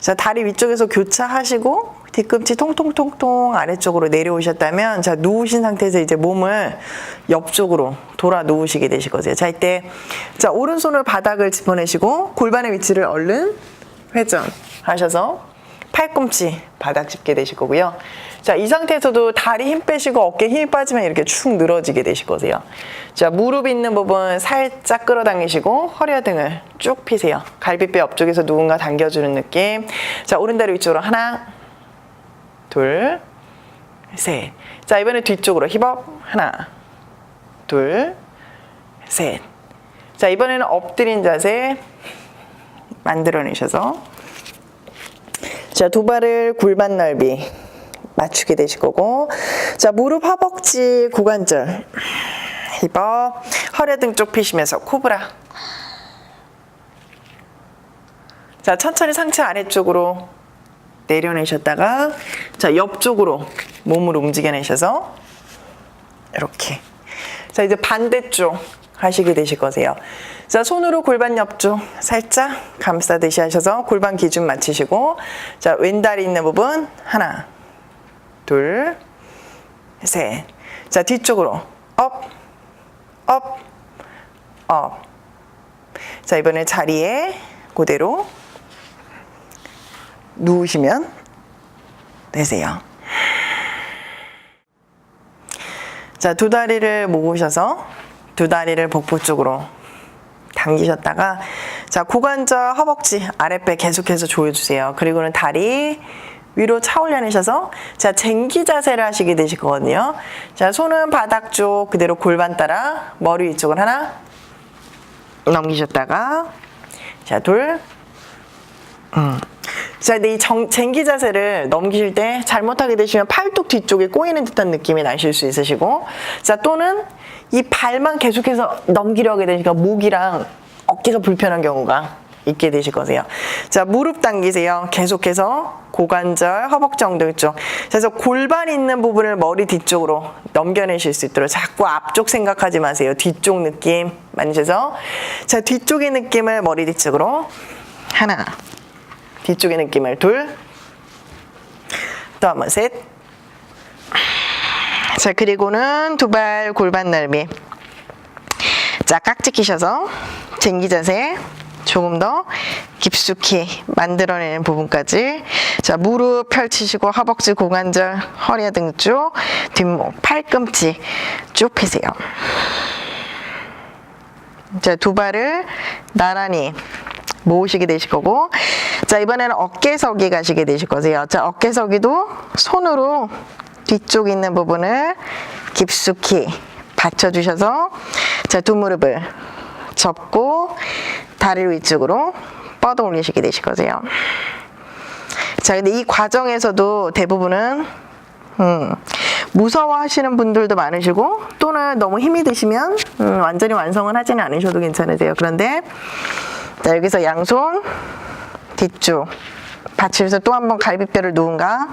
자, 다리 위쪽에서 교차하시고 뒤꿈치 통통통통 아래쪽으로 내려오셨다면 자, 누우신 상태에서 이제 몸을 옆쪽으로 돌아 누우시게 되실 거세요. 자, 이때 자, 오른손을 바닥을 짚어내시고 골반의 위치를 얼른 회전 하셔서 팔꿈치 바닥 짚게 되실 거고요. 자, 이 상태에서도 다리 힘 빼시고 어깨 힘이 빠지면 이렇게 축 늘어지게 되실 거세요. 자, 무릎 있는 부분 살짝 끌어당기시고 허리와 등을 쭉 피세요. 갈비뼈 옆쪽에서 누군가 당겨주는 느낌. 자, 오른다리 위쪽으로 하나, 둘, 셋. 자, 이번에 뒤쪽으로 힙업. 하나, 둘, 셋. 자, 이번에는 엎드린 자세 만들어내셔서 자, 두 발을 골반 넓이 맞추게 되실 거고. 자, 무릎 허벅지 고관절. 힙업 허리 등 쪽 피시면서 코브라. 자, 천천히 상체 아래쪽으로 내려내셨다가 자, 옆쪽으로 몸을 움직여내셔서 이렇게. 자, 이제 반대쪽 하시게 되실 거세요. 자, 손으로 골반 옆쪽 살짝 감싸듯이 하셔서 골반 기준 맞추시고 자, 왼다리 있는 부분 하나, 둘, 셋. 자, 뒤쪽으로 업, 업, 업. 자, 이번에 자리에 그대로 누우시면 되세요. 자, 두 다리를 모으셔서 두 다리를 복부 쪽으로 당기셨다가 자, 고관절, 허벅지, 아랫배 계속해서 조여주세요. 그리고는 다리 위로 차 올려내셔서 자, 쟁기 자세를 하시게 되실 거거든요. 자, 손은 바닥 쪽 그대로 골반 따라 머리 위쪽을 하나 넘기셨다가 자, 둘 음. 자, 근데 이 정, 쟁기 자세를 넘기실 때 잘못하게 되시면 팔뚝 뒤쪽에 꼬이는 듯한 느낌이 나실 수 있으시고, 자, 또는 이 발만 계속해서 넘기려고 되니까 목이랑 어깨가 불편한 경우가 있게 되실 거세요. 자, 무릎 당기세요. 계속해서 고관절, 엉덩이 쪽. 그래서 골반 있는 부분을 머리 뒤쪽으로 넘겨내실 수 있도록 자꾸 앞쪽 생각하지 마세요. 뒤쪽 느낌 만지셔서. 자, 뒤쪽의 느낌을 머리 뒤쪽으로. 하나. 뒤쪽의 느낌을 둘. 또 한번 셋. 자, 그리고는 두 발 골반 넓이. 자, 깍지 끼셔서 쟁기 자세 조금 더 깊숙이 만들어내는 부분까지. 자, 무릎 펼치시고 허벅지, 고관절, 허리 등 쪽, 뒷목, 팔꿈치 쭉 펴세요. 자, 두 발을 나란히 모으시게 되실 거고. 자 이번에는 어깨서기 가시게 되실 거세요. 자 어깨서기도 손으로 뒤쪽 있는 부분을 깊숙이 받쳐주셔서 자 두 무릎을 접고 다리를 위쪽으로 뻗어 올리시게 되실 거세요. 자 근데 이 과정에서도 대부분은 음, 무서워하시는 분들도 많으시고 또는 너무 힘이 드시면 음, 완전히 완성은 하지는 않으셔도 괜찮으세요. 그런데 자, 여기서 양손 뒤쪽 받치면서 또 한 번 갈비뼈를 누군가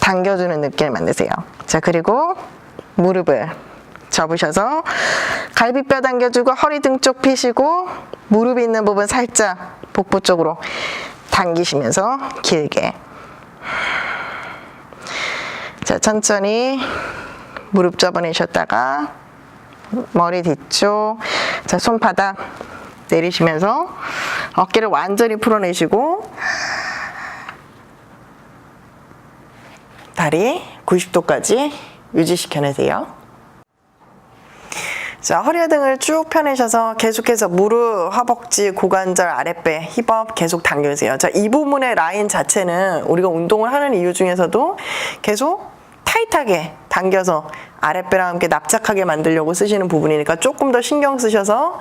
당겨주는 느낌을 만드세요. 자, 그리고 무릎을 접으셔서 갈비뼈 당겨주고 허리 등 쪽 피시고 무릎 있는 부분 살짝 복부 쪽으로 당기시면서 길게 자, 천천히 무릎 접어내셨다가 머리 뒤쪽 자, 손바닥 내리시면서 어깨를 완전히 풀어내시고 다리 90도까지 유지시켜내세요. 자, 허리 등을 쭉 펴내셔서 계속해서 무릎, 허벅지, 고관절, 아랫배, 힙업 계속 당겨주세요. 자, 이 부분의 라인 자체는 우리가 운동을 하는 이유 중에서도 계속 타이트하게 당겨서 아랫배랑 함께 납작하게 만들려고 쓰시는 부분이니까 조금 더 신경 쓰셔서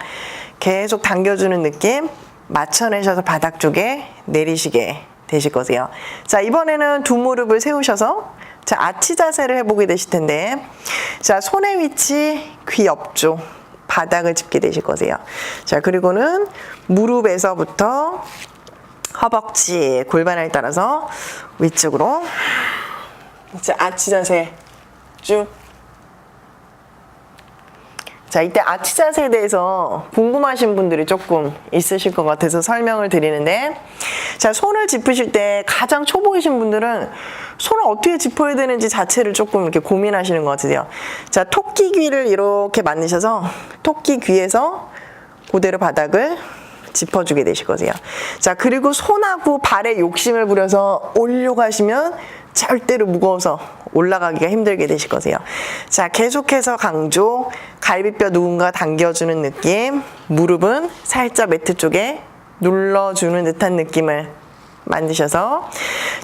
계속 당겨주는 느낌 맞춰내셔서 바닥 쪽에 내리시게 되실 거세요. 자, 이번에는 두 무릎을 세우셔서 자, 아치 자세를 해보게 되실 텐데 자, 손의 위치 귀 옆쪽 바닥을 짚게 되실 거세요. 자, 그리고는 무릎에서부터 허벅지, 골반을 따라서 위쪽으로 자, 아치 자세 쭉. 자, 자, 이때 아치 자세에 대해서 궁금하신 분들이 조금 있으실 것 같아서 설명을 드리는데, 자, 손을 짚으실 때 가장 초보이신 분들은 손을 어떻게 짚어야 되는지 자체를 조금 이렇게 고민하시는 것 같으세요. 자, 토끼 귀를 이렇게 만드셔서 토끼 귀에서 그대로 바닥을 짚어주게 되실 거세요. 자, 그리고 손하고 발에 욕심을 부려서 올려가시면 절대로 무거워서 올라가기가 힘들게 되실 거세요. 자, 계속해서 강조, 갈비뼈 누군가 당겨주는 느낌, 무릎은 살짝 매트 쪽에 눌러주는 듯한 느낌을 만드셔서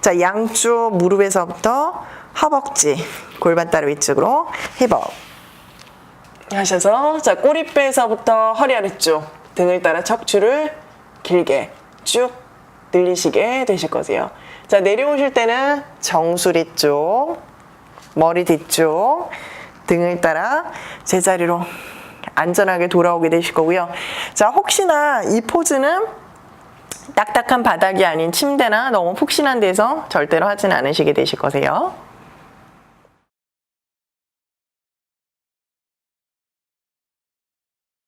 자, 양쪽 무릎에서부터 허벅지, 골반 따로 위쪽으로 힙업 하셔서 자 꼬리뼈에서부터 허리 아래쪽 등을 따라 척추를 길게 쭉 늘리시게 되실 거세요. 자 내려오실 때는 정수리 쪽, 머리 뒤쪽 등을 따라 제자리로 안전하게 돌아오게 되실 거고요. 자 혹시나 이 포즈는 딱딱한 바닥이 아닌 침대나 너무 푹신한 데서 절대로 하진 않으시게 되실 거세요.